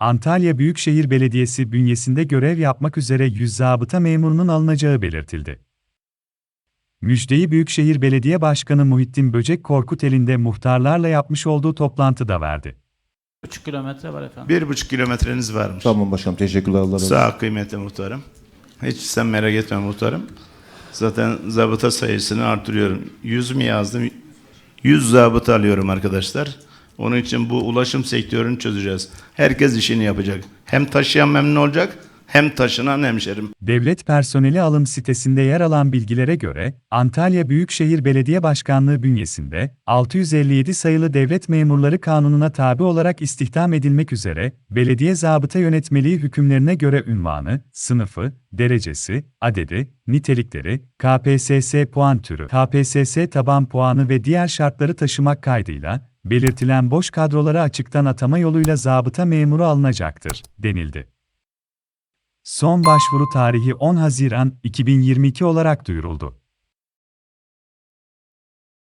Antalya Büyükşehir Belediyesi bünyesinde görev yapmak üzere 100 zabıta memurunun alınacağı belirtildi. Müjdeyi Büyükşehir Belediye Başkanı Muhittin Böcek Korkuteli'nde muhtarlarla yapmış olduğu toplantıda verdi. 3 kilometre var efendim. Bir buçuk kilometreniz varmış. Tamam başkanım teşekkürler Allah razı olsun. Sağ ol kıymetli muhtarım. Hiç sen merak etme muhtarım. Zaten zabıta sayısını artırıyorum. 100 mi yazdım? 100 zabıta alıyorum arkadaşlar. Onun için bu ulaşım sektörünü çözeceğiz. Herkes işini yapacak. Hem taşıyan memnun olacak hem taşınan hemşerim. Devlet personeli alım sitesinde yer alan bilgilere göre, Antalya Büyükşehir Belediye Başkanlığı bünyesinde 657 sayılı devlet memurları kanununa tabi olarak istihdam edilmek üzere, belediye zabıta yönetmeliği hükümlerine göre ünvanı, sınıfı, derecesi, adedi, nitelikleri, KPSS puan türü, KPSS taban puanı ve diğer şartları taşımak kaydıyla, belirtilen boş kadrolara açıktan atama yoluyla zabıta memuru alınacaktır, denildi. Son başvuru tarihi 10 Haziran 2022 olarak duyuruldu.